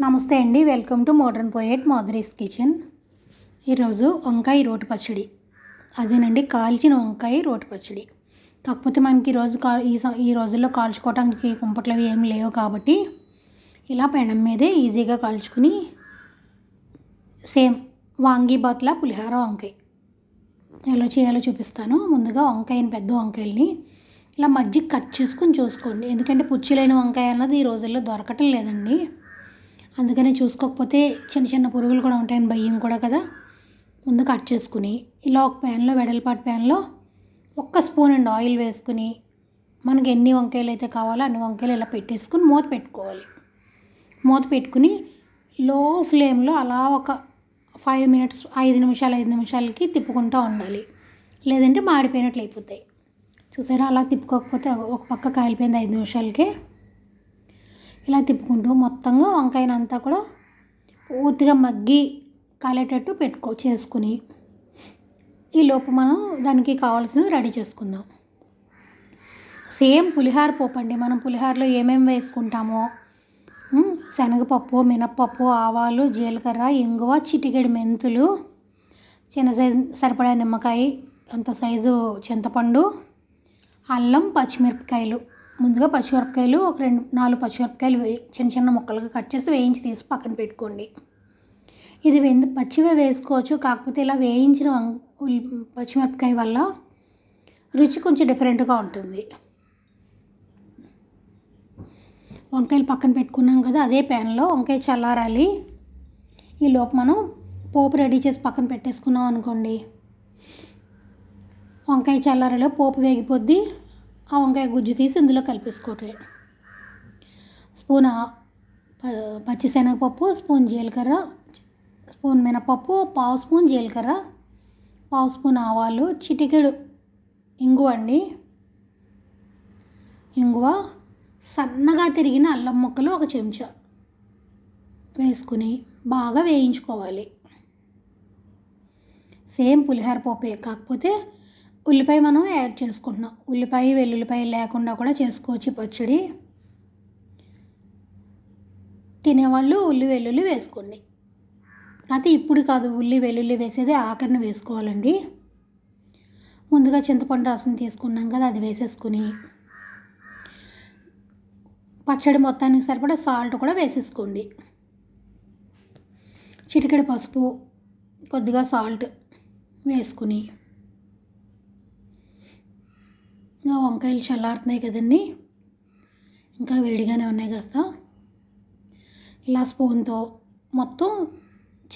నమస్తే అండి welcome to modern poet Madhuri's kitchen. ఈరోజు వంకాయ రోటి పచ్చడి. అదేనండి కాల్చిన వంకాయ రోటి పచ్చడి. కాకపోతే మనకి ఈరోజు కా ఈ ఈ రోజుల్లో కాల్చుకోవడానికి కుంపట్లు అవి ఏమి లేవు కాబట్టి ఇలా పెనం మీదే ఈజీగా కాల్చుకుని సేమ్ వాంగీబాత్లా పులిహార వంకాయ. ఎలా చేయాలో చూపిస్తాను. ముందుగా వంకాయని పెద్ద వంకాయల్ని ఇలా మజ్జిగ కట్ చేసుకుని చూసుకోండి. ఎందుకంటే పుచ్చిలేని వంకాయ అన్నది ఈ రోజుల్లో దొరకటం లేదండి. అందుకనే చూసుకోకపోతే చిన్న చిన్న పురుగులు కూడా ఉంటాయని భయం కూడా కదా. ముందు కట్ చేసుకుని ఇలా ఒక ప్యాన్లో వెడల్పాటి ప్యాన్లో ఒక్క స్పూన్ అండ్ ఆయిల్ వేసుకుని మనకి ఎన్ని వంకాయలు అయితే కావాలో అన్ని వంకాయలు ఇలా పెట్టేసుకుని మూత పెట్టుకోవాలి. మూత పెట్టుకుని లో ఫ్లేమ్లో అలా ఒక ఫైవ్ మినిట్స్ ఐదు నిమిషాలు ఐదు నిమిషాలకి తిప్పుకుంటూ ఉండాలి. లేదంటే మాడిపోయినట్లు అయిపోతాయి. చూసారా? అలా తిప్పుకోకపోతే ఒక పక్క కాలిపోయింది ఐదు నిమిషాలకే. ఇలా తిప్పుకుంటూ మొత్తంగా వంకాయనంతా కూడా పూర్తిగా మగ్గి కాలేటట్టు పెట్టుకో చేసుకుని ఈ లోపు మనం దానికి కావాల్సినవి రెడీ చేసుకుందాం. సేమ్ పులిహార పోపు అండి మనం పులిహారలో ఏమేమి వేసుకుంటామో శనగపప్పు మినప్పప్పు ఆవాలు జీలకర్ర ఇంగువ చిటికెడు మెంతులు చిన్న సైజు సరిపడా నిమ్మకాయ అంత సైజు చింతపండు అల్లం పచ్చిమిరపకాయలు. ముందుగా పచ్చిమిరపకాయలు ఒక రెండు నాలుగు పచ్చిమిరపకాయలు వే చిన్న చిన్న ముక్కలుగా కట్ చేసి వేయించి తీసి పక్కన పెట్టుకోండి. ఇది వెందు పచ్చివే వేసుకోవచ్చు కాకపోతే ఇలా వేయించిన వం- ఉల్లి పచ్చిమిరపకాయ వల్ల రుచి కొంచెం డిఫరెంట్గా ఉంటుంది. వంకాయలు పక్కన పెట్టుకున్నాం కదా అదే ప్యాన్లో వంకాయ చల్లారాలి. ఈ లోపు మనం పోపు రెడీ చేసి పక్కన పెట్టేసుకున్నాం అనుకోండి. వంకాయ చల్లారలో పోపు వేగిపోద్ది. ఆ వంకాయ గుజ్జు తీసి ఇందులో కలిపేసుకోవటమే. స్పూన్ పచ్చిశనగపప్పు స్పూన్ జీలకర్ర స్పూన్ మినపప్పు పావు స్పూన్ జీలకర్ర పావు స్పూన్ ఆవాలు చిటికెడు ఇంగువ అండి. ఇంగువ సన్నగా తిరిగిన అల్లం ముక్కలు ఒక చెంచా వేసుకుని బాగా వేయించుకోవాలి. సేమ్ పులిహోర పప్పే కాకపోతే ఉల్లిపాయ మనం యాడ్ చేసుకుంటున్నాం. ఉల్లిపాయ వెల్లుల్లిపాయ లేకుండా కూడా చేసుకోవచ్చు పచ్చడి. తినేవాళ్ళు ఉల్లి వెల్లుల్లి వేసుకోండి. అయితే ఇప్పుడు కాదు ఉల్లి వెల్లుల్లి వేసేది ఆఖరిని వేసుకోవాలండి. ముందుగా చింతపండు రసం తీసుకున్నాం కదా అది వేసేసుకుని పచ్చడి మొత్తానికి సరిపడా సాల్ట్ కూడా వేసేసుకోండి. చిటికెడు పసుపు కొద్దిగా సాల్ట్ వేసుకుని ఇంకా వంకాయలు చల్లారుతున్నాయి కదండి. ఇంకా వేడిగానే ఉన్నాయి కాస్త. ఇలా స్పూన్తో మొత్తం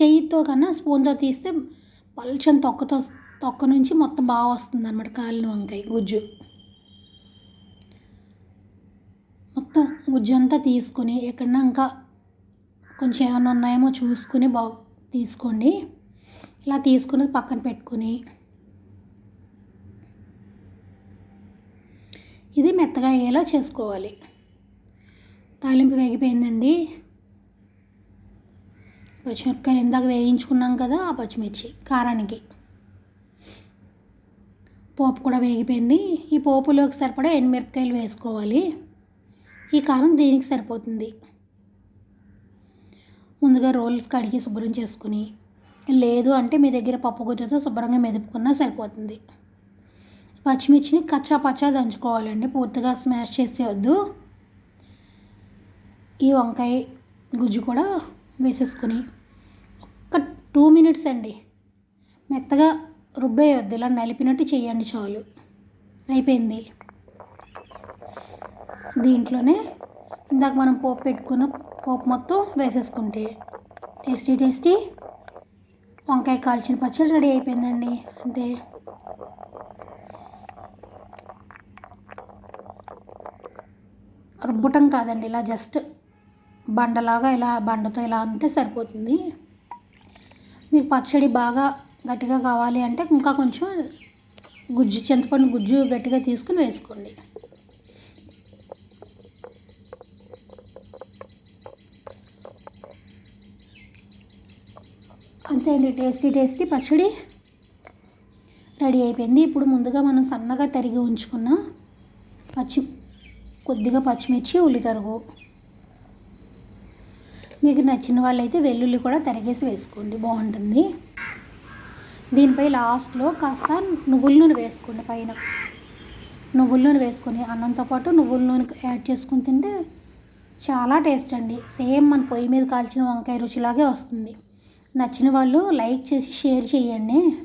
చెయ్యితో కన్నా స్పూన్తో తీస్తే పల్చని తొక్కతో తొక్క నుంచి మొత్తం బాగా వస్తుంది అనమాట కాలిన వంకాయ గుజ్జు. మొత్తం గుజ్జు అంతా తీసుకుని ఎక్కడన్నా ఇంకా కొంచెం ఏమైనా ఉన్నాయేమో చూసుకుని బాగా తీసుకోండి. ఇలా తీసుకుని పక్కన పెట్టుకుని ఇది మెత్తగా అయ్యేలా చేసుకోవాలి. తాలింపు వేగిపోయిందండి. పచ్చిమిరపకాయలు ఇందాక వేయించుకున్నాం కదా ఆ పచ్చిమిర్చి కారానికి. పోపు కూడా వేగిపోయింది. ఈ పోపులోకి సరిపడా ఎండుమిరపకాయలు వేసుకోవాలి. ఈ కారం దీనికి సరిపోతుంది. ముందుగా రోల్స్ కడిగి శుభ్రం చేసుకుని లేదు అంటే మీ దగ్గర పప్పు గుజ్జతో శుభ్రంగా మెదుపుకున్నా సరిపోతుంది. పచ్చిమిర్చిని కచ్చా పచ్చా దంచుకోవాలండి. పూర్తిగా స్మాష్ చేస్తే వద్దు ఈ వంకాయ గుజ్జు కూడా వేసేసుకుని ఒక్క టూ మినిట్స్ అండి. మెత్తగా రుబ్బేయొద్దు. ఇలా నలిపినట్టు చేయండి చాలు. అయిపోయింది. దీంట్లోనే ఇందాక మనం పోపు పెట్టుకున్న పోపు మొత్తం వేసేసుకుంటే టేస్టీ టేస్టీ వంకాయ కాల్చిన పచ్చడి రెడీ అయిపోయిందండి. అంతే. రుబ్బటం కాదండి. ఇలా జస్ట్ బండలాగా ఇలా బండతో ఇలా అంటే సరిపోతుంది. మీకు పచ్చడి బాగా గట్టిగా కావాలి అంటే ఇంకా కొంచెం గుజ్జు చింతపండు గుజ్జు గట్టిగా తీసుకుని వేసుకోండి. అంతే అండి. టేస్టీ టేస్టీ పచ్చడి రెడీ అయిపోయింది. ఇప్పుడు ముందుగా మనం సన్నగా తరిగి ఉంచుకున్న పచ్చి కొద్దిగా పచ్చిమిర్చి ఉల్లితరుగు మీకు నచ్చిన వాళ్ళైతే వెల్లుల్లి కూడా తరిగేసి వేసుకోండి. బాగుంటుంది. దీనిపై లాస్ట్లో కాస్త నువ్వుల నూనె వేసుకోండి పైన. నువ్వుల నూనె వేసుకొని అన్నంతో పాటు నువ్వుల నూనె యాడ్ చేసుకుని తింటే చాలా టేస్ట్ అండి. సేమ్ మన పొయ్యి మీద కాల్చిన వంకాయ రుచిలాగే వస్తుంది. నచ్చిన వాళ్ళు లైక్ చేసి షేర్ చేయండి.